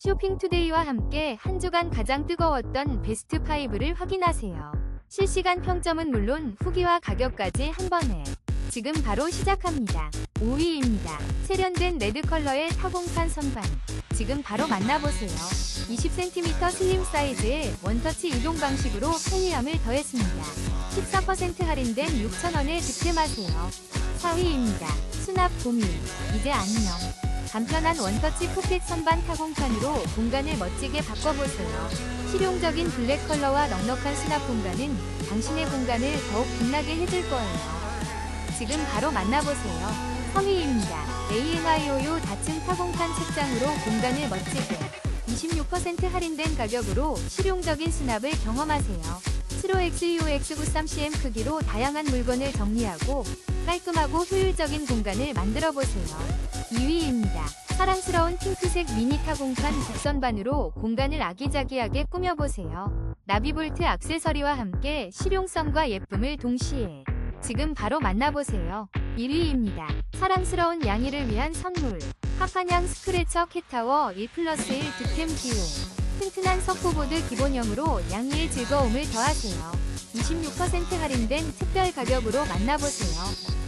쇼핑투데이와 함께 한 주간 가장 뜨거웠던 베스트 5를 확인하세요. 실시간 평점은 물론 후기와 가격까지 한 번에 지금 바로 시작합니다. 5위입니다. 세련된 레드 컬러의 타공판 선반. 지금 바로 만나보세요. 20cm 슬림 사이즈의 원터치 이동 방식으로 편리함을 더했습니다. 14% 할인된 6,000원에 득템하세요. 4위입니다. 수납 고민. 이제 안녕. 간편한 원터치 포켓 선반 타공판으로 공간을 멋지게 바꿔보세요. 실용적인 블랙 컬러와 넉넉한 수납 공간은 당신의 공간을 더욱 빛나게 해줄 거예요. 지금 바로 만나보세요. 성의입니다. ANIOU 다층 타공판 책장으로 공간을 멋지게 26% 할인된 가격으로 실용적인 수납을 경험하세요. 75XUX93cm 크기로 다양한 물건을 정리하고 깔끔하고 효율적인 공간을 만들어 보세요. 2위입니다. 사랑스러운 핑크색 미니 타공판 곡선반으로 공간을 아기자기하게 꾸며보세요. 나비볼트 액세서리와 함께 실용성과 예쁨을 동시에 지금 바로 만나보세요. 1위입니다. 사랑스러운 양이를 위한 선물. 하판양 스크래처 캣타워 1 플러스 1 득템 기호. 튼튼한 석고보드 기본형으로 양이의 즐거움을 더하세요. 26% 할인된 특별 가격으로 만나보세요.